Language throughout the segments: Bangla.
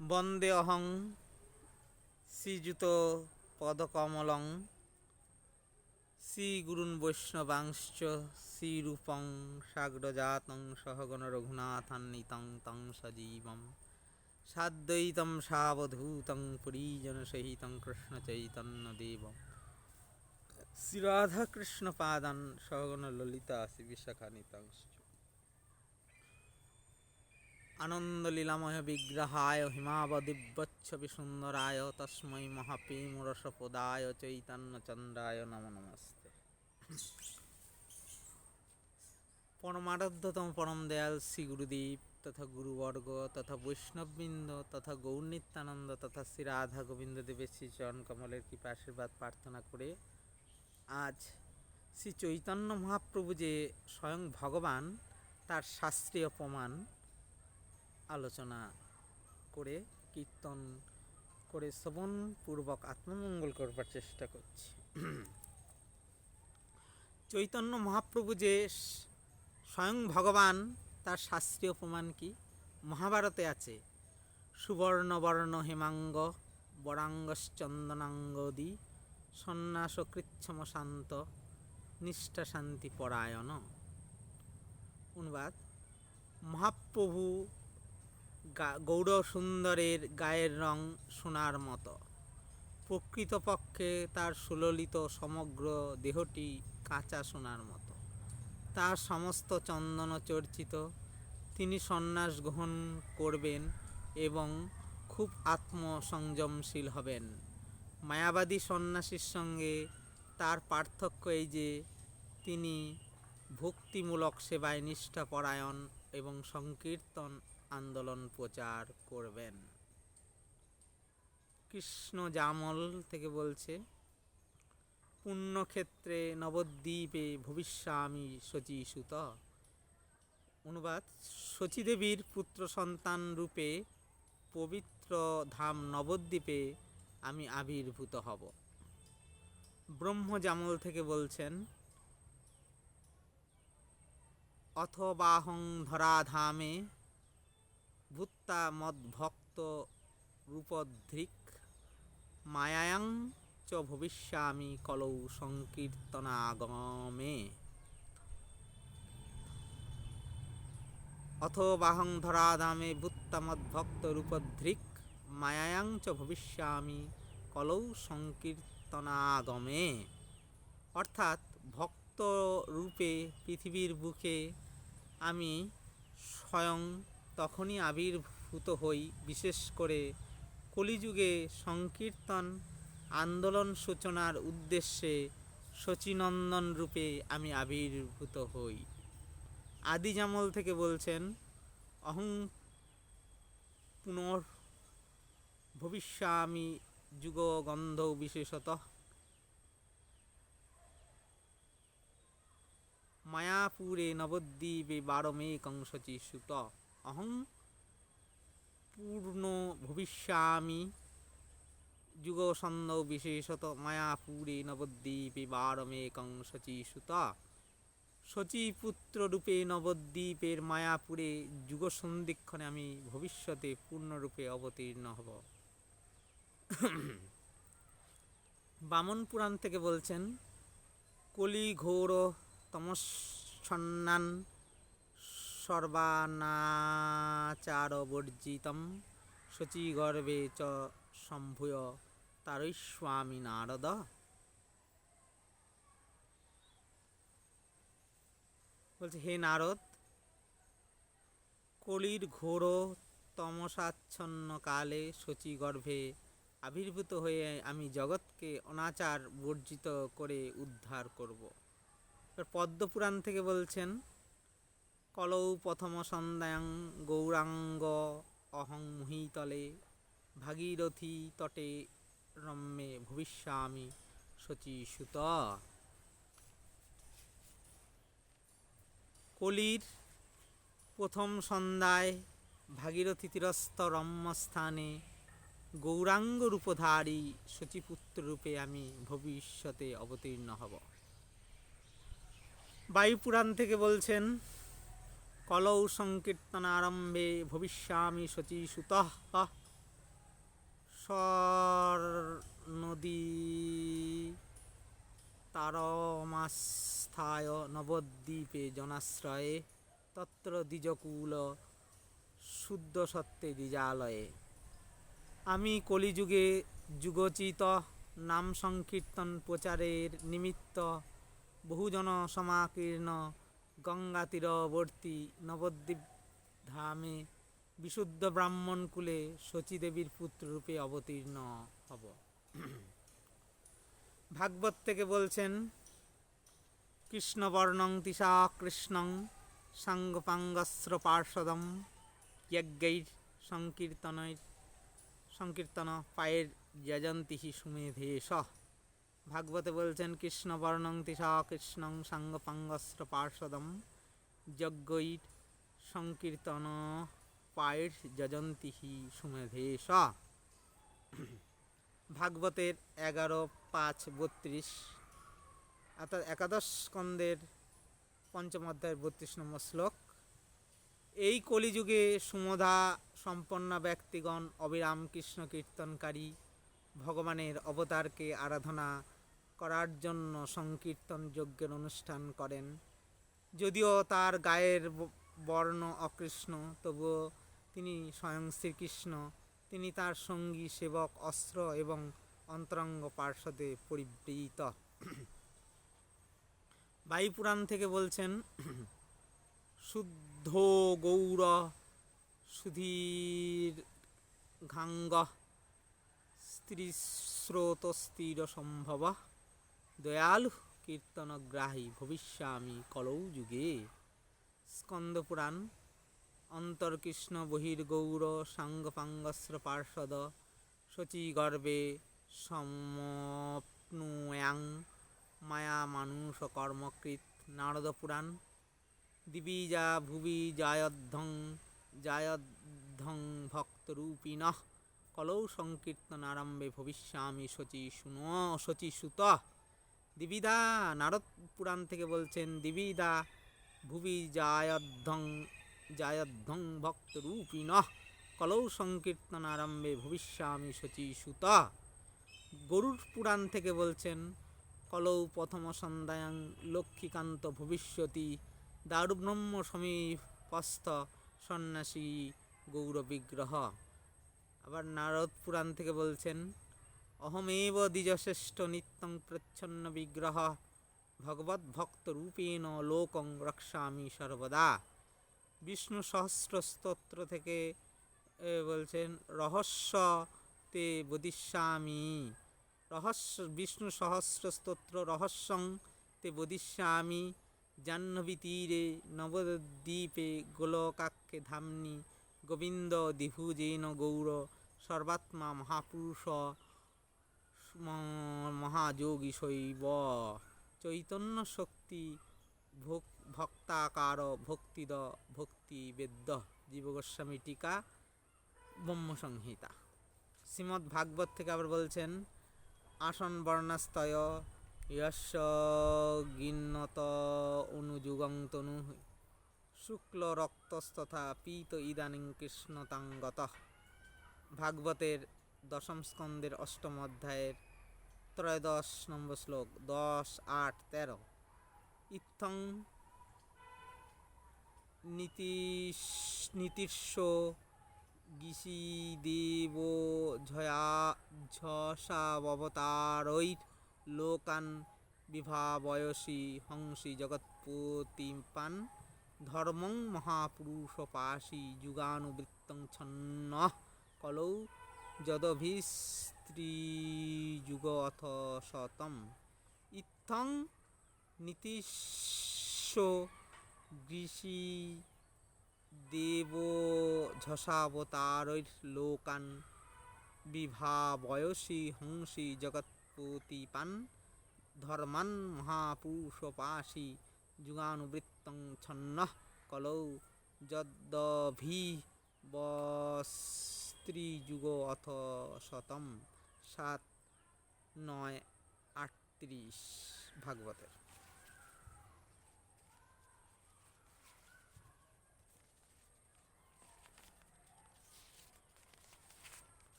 বন্দে অহং শ্রীযুত পদকমলং শ্রীগুরুন বৈষ্ণবাংশ্চ শ্রীরূপং সাগ্রজাতং সহগণ রঘুনাথান্বিতং তং সজীবম সাদ্বৈতম সাবধূতং পরিজনসহিতং কৃষ্ণচৈতন্যদেবম। শ্রীরাধাকৃষ্ণপাদান সহগণ ললিতা শ্রী বিশাখানিতাংশ্চ আনন্দলীলাময় বিগ্রহায় হিমাবদিব্যচ্ছবি সুন্দরায় তস্মৈ মহাপ্রেমরসপদায় চৈতন্যচন্দ্রায় নম নমস্তে। পরমারাধ্যতম পরম দয়াল শ্রী গুরুদেব তথা গুরুবর্গ তথা বৈষ্ণববৃন্দ তথা গৌরনিত্যানন্দ তথা শ্রী রাধা গোবিন্দ দেবের শ্রী চরণ কমলের কৃপা আশীর্বাদ প্রার্থনা করে আজ শ্রী চৈতন্য মহাপ্রভু যে স্বয়ং ভগবান, তার শাস্ত্রীয় প্রমাণ আলোচনা করে, কীর্তন করে শ্রবণপূর্বক আত্মমঙ্গল করবার চেষ্টা করছি। চৈতন্য মহাপ্রভু যে স্বয়ং ভগবান, তার শাস্ত্রীয় প্রমাণ কি? মহাভারতে আছে, সুবর্ণবর্ণ হেমাঙ্গ, বরাঙ্গশ্চন্দনাঙ্গদি সন্ন্যাস কৃচ্ছম শান্ত নিষ্ঠা শান্তি পরায়ণ অনুবাদ, মহাপ্রভু গৌর সুন্দরের গায়ের রং সোনার মতো। প্রকৃতপক্ষে তার সুললিত সমগ্র দেহটি কাঁচা সোনার মতো। তার সমস্ত চন্দন চর্চিত। তিনি সন্ন্যাস গ্রহণ করবেন এবং খুব আত্মসংযমশীল হবেন। মায়াবাদী সন্ন্যাসীর সঙ্গে তার পার্থক্য এই যে, তিনি ভক্তিমূলক সেবায় নিষ্ঠাপরায়ণ এবং সংকীর্তন আন্দোলন প্রচার করবেন। কৃষ্ণ জামল থেকে বলছে, পুণ্যক্ষেত্রে নবদ্বীপে ভবিষ্যামী শচী সুত। অনুবাদ, শচীদেবীর পুত্র সন্তান রূপে পবিত্র ধাম নবদ্বীপে আমি আবির্ভূত হব। ব্রহ্মজামল থেকে বলছেন, অথবাহং ধরাধামে ভূত্তা মদ্ভক্ত রূপধৃক মায়ায়াং চ ভবিষ্যামি কলৌ সংকীর্তনাগমে। অথবাহং ধরাধামে ভূত্তামদ্ভক্ত রূপধৃক মায়ায়াং চ ভবিষ্যামি কলৌ সংকীর্তনাগমে। অর্থাৎ ভক্ত রূপে পৃথিবীর বুকে আমি স্বয়ং তখনই আবির্ভূত হই, বিশেষ করে কলিযুগে সংকীর্তন, আন্দোলন সূচনার উদ্দেশ্যে শচীনন্দন রূপে আমি আবির্ভূত হই। আদিজামল থেকে বলছেন, অহং পুনর ভবিষ্যামি যুগগন্ধ বিশেষত। মায়াপুরে নবদ্বীপে বারমেকং শচীসুত অহং পূর্ণ ভবিষ্যামি যুগসন্ধ বিশেষত মায়াপুরে নবদ্বীপে বারমেকং শচীসুত শচীপুত্র রূপে নবদ্বীপের মায়াপুরে যুগ সন্ধিক্ষণে আমি ভবিষ্যতে পূর্ণরূপে অবতীর্ণ হব বামন পুরাণ থেকে বলছেন কলি ঘোর তমচ্ছন্নান সর্বানাচার বর্জিতম শচীগর্ভে চ সম্ভূয় তারৈস্বামী নারদ। বলছে, হে নারদ, কলির ঘোর তমসাচ্ছন্ন কালে শচীগর্ভে আবির্ভূত হয়ে আমি জগৎকে অনাচার বর্জিত করে উদ্ধার করব। পদ্মপুরাণ থেকে বলছেন কলৌ প্রথম সন্ধ্যাং গৌরাঙ্গ অহং মুহিতলে, ভাগীরথী তটে রম্যে ভবিষ্যামি শচীসুত কলির প্রথম সন্ধ্যায় ভাগীরথী তীরস্থ রম্যস্থানে গৌরাঙ্গ রূপধারী শচীপুত্র রূপে আমি ভবিষ্যতে অবতীর্ণ হব। বায়ুপুরাণ থেকে বলছেন কলৌ সংকীর্তনারম্ভে ভবিষ্যামি শচীসুত সর নদী তারমাস্থায় নবদ্বীপে জনাশ্রয়ে তত্র দ্বিজকুল শুদ্ধ সত্যে দ্বিজালয়ে। আমি কলিযুগে যুগচিত নাম সংকীর্তন প্রচারের নিমিত্ত বহুজন সমাকীর্ণ গঙ্গা তীরবর্তী নবদ্বীপ ধামে বিশুদ্ধ ব্রাহ্মণ কুলে শচীদেবীর পুত্ররূপে অবতীর্ণ হব। ভাগবত থেকে বলছেন, কৃষ্ণবর্ণং তিসা কৃষ্ণং সাঙ্গপাঙ্গস্র পার্শ্বদম যজ্ঞৈর সংকীর্তনের সংকীর্তন পায়ের যজন্তি সুমেধেশ ভাগবতে বলছেন কৃষ্ণবর্ণং তিসা কৃষ্ণং সাঙ্গপাঙ্গস্র পার্শ্বদম যজ্ঞৈর সংকীর্তন পায়ের যজন্তি সুমেধেশ। ভাগবতের এগারো, পাঁচ, বত্রিশ, অর্থাৎ একাদশ স্কন্দের পঞ্চম অধ্যায়ের বত্রিশ নম্বর শ্লোক। এই কলিযুগে সুমধা সম্পন্ন ব্যক্তিগণ অবিরাম কৃষ্ণ কীর্তনকারী ভগবানের অবতারকে আরাধনা করার জন্য সংকীর্তন যজ্ঞের অনুষ্ঠান করেন। যদিও তার গায়ের বর্ণ অকৃষ্ণ, তবুও তিনি স্বয়ং শ্রীকৃষ্ণ। তিনি তার সঙ্গী, সেবক, অস্ত্র এবং অন্তরঙ্গ পার্শ্বদে পরিবৃত। বায়ুপুরাণ থেকে বলছেন, শুদ্ধ গৌর সুধীর ঘাঙ্গ স্ত্রী স্ত্রীস্রোতস্থির সম্ভব। দয়ালু কীর্তনগ্রাহী ভবিষ্যামি কলৌ যুগে। স্কন্দপুরাণ, অন্তর্কৃষ্ণ বহির্গৌর, সাঙ্গপাঙ্গস্র পার্শ্বদ শচীগর্ভে সমপ্নুয়াং মায়া মানুষ কর্মকৃত নারদ পুরাণ দিবিজা ভুবি জায়দ্ধং জায়দ্ধং ভক্তরূপিণ কলৌ সংকীর্তন আরম্ভে ভবিষ্যামি শচী শুন শচী সুত দিবিদা নারদ পুরাণ থেকে বলছেন, দিবিদা, ভুবি জায়দ্ধং জায়দ্ধং ভক্তরূপিণ কলৌ সংকীর্তন আরম্ভে ভবিষ্যামি শচী সুত। গরুর পুরাণ থেকে বলছেন, কলৌ প্রথম সন্ধ্যায়াং লক্ষ্মীকান্ত ভবিষ্যতি, দারুব্রহ্ম সমীপস্থ সন্ন্যাসী গৌর বিগ্রহ আবার নারদ পুরাণ থেকে বলছেন অহমেব দ্বিজশ্রেষ্ঠ নিত্যং প্রচ্ছন্ন বিগ্রহ ভগবত ভক্ত রূপেণ লোকং রক্ষামি সর্বদা বিষ্ণু সহস্র স্তোত্র থেকে বলছেন, রহস্য তে বদিষ্যামি রহস্য, বিষ্ণু সহস্র স্তোত্র রহস্যং তে বদিষ্যামি জাহ্নবী তীরে নবদ্বীপে গোলকাক্ষে ধামনি গোবিন্দ দ্বিভুজেন গৌর সর্বাত্মা মহাপুরুষ। মহাযোগী শৈব। চৈতন্য শক্তি ভোক- ভক্তাকার ভক্তিদ ভক্তি বেদ্য। জীবগোস্বামী টিকা ব্রহ্মসংহিতা শ্রীমদ্ ভাগবত থেকে আবার বলছেন, আসন বর্ণাস্তয় গিন্নত অনুযুগং তনু। শুক্ল রক্তস্তথা পীত ইদানিং কৃষ্ণতাঙ্গত ভাগবতের দশম স্কন্দের অষ্টম অধ্যায়ের ত্রয়োদশ নম্বর শ্লোক, দশ, আট, তেরো। ইথং নীতিশ নীতিস্ব গিসিদেব ঝয়া ঝসাবতারৈর লোকান বিভাবয়সী হংসী জগৎপতিপান ধর্মং মহাপুরুষপাশী যুগানুবৃত্তং ছন্ন কলৌ যদভিস্ত্রীযুগ অথ শতম ইত্থং নীতিস্ব গৃষি দেব ঝসাবতারৈর লোকান বিভাবয়সী হংসী জগৎপতিপান ধর্মান মহাপুরুষপাশী যুগানুবৃত্তং ছন্ন কলৌ যদ্দভি বস্ত্রীযুগ অথ শতম সাত নয় আটত্রিশ ভাগবতের।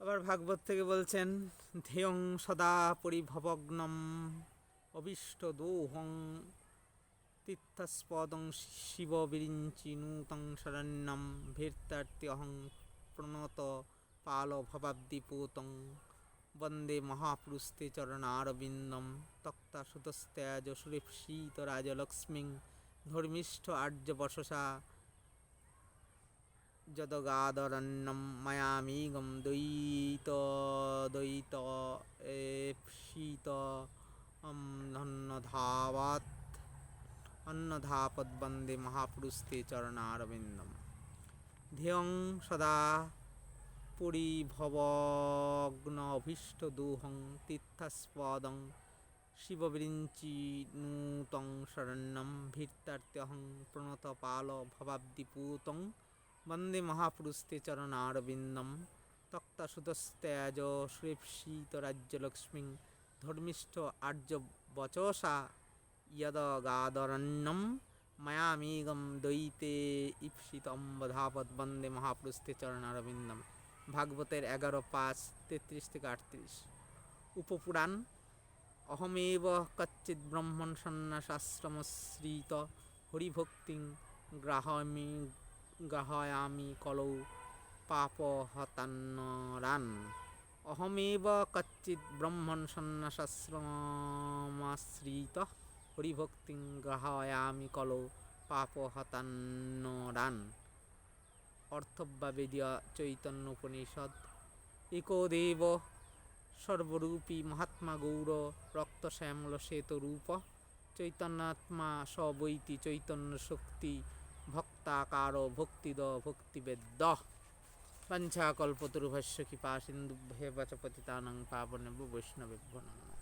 আবার ভাগবত থেকে বলছেন, ধেয়ং সদা পরিভবগ্নম, অবিষ্ট দোহং তীর্থস্পদং শিব বিরিঞ্চি নূতং শরণ্যম ভীর্তার্ত্যহং প্রণত পাল ভবাব্দিপূতং বন্দে মহাপুরুস্তে চরণারবিন্দম তক্তা সুতস্ত্যাজ সুরেপসীত রাজলক্ষ্মীং ধর্মিষ্ঠ আর্য বসসা যদগাদরণ্যম মায়ামিগম দ্বৈত দ্বৈত ধন্যধাবাত অন্নধাপদ বন্দে মহাপুরুস্তে চরণারবিন্দম ধ্যেয়ং সদা পরিভবগ্ন অভীষ্ট দুহং তীর্থাস্পদং শিববিরিঞ্চি নূতং শরণ্যম ভীর্তার্ত্যহং প্রণতপাল ভবাব্দিপূতং বন্দে মহাপুরুস্তে চরণারবিন্দম তক্তাসুতস্ত্যাজ ধর্মিষ্ঠ আর্য বচসা यदगादरण्यं মায়ামিগম দৈতে ঈপ্সিতম বধাপদ বন্দে মহাপুরুস্তে চরণারবিন্দম ভাগবতের এগারো পাঁচ তেত্রিশ থেকে আটত্রিশ উপপুরাণ অহমেব কচ্চিৎ ব্রহ্মণ সন্ন্যাসাশ্রমশ্রিত হরিভক্তিং গ্রাহামি গ্রাহয়ামি কলৌ পাপহতান্নরান অহমেব কচ্চিৎ ব্রহ্মণ সন্ন্যাসাশ্রমাশ্রিত হরিভক্তিং গ্রহায়ামি কলৌ পাপহতান্নরান। অর্থব্যাবেদীয় চৈতন্য উপনিষদ একদেব সর্বরূপী মহাত্মা গৌর রক্তশ্যামল শ্বেতরূপ চৈতন্যাত্মা সবৈতি চৈতন্য শক্তি ভক্তাকার ভক্তিদ ভক্তিবেদ্য। পঞ্চাকল্পতরুভস্য কৃপা সিন্ধুভ্যেব চ পতিতানাং পাবনেভ্য বৈষ্ণবেভ্যো নমঃ।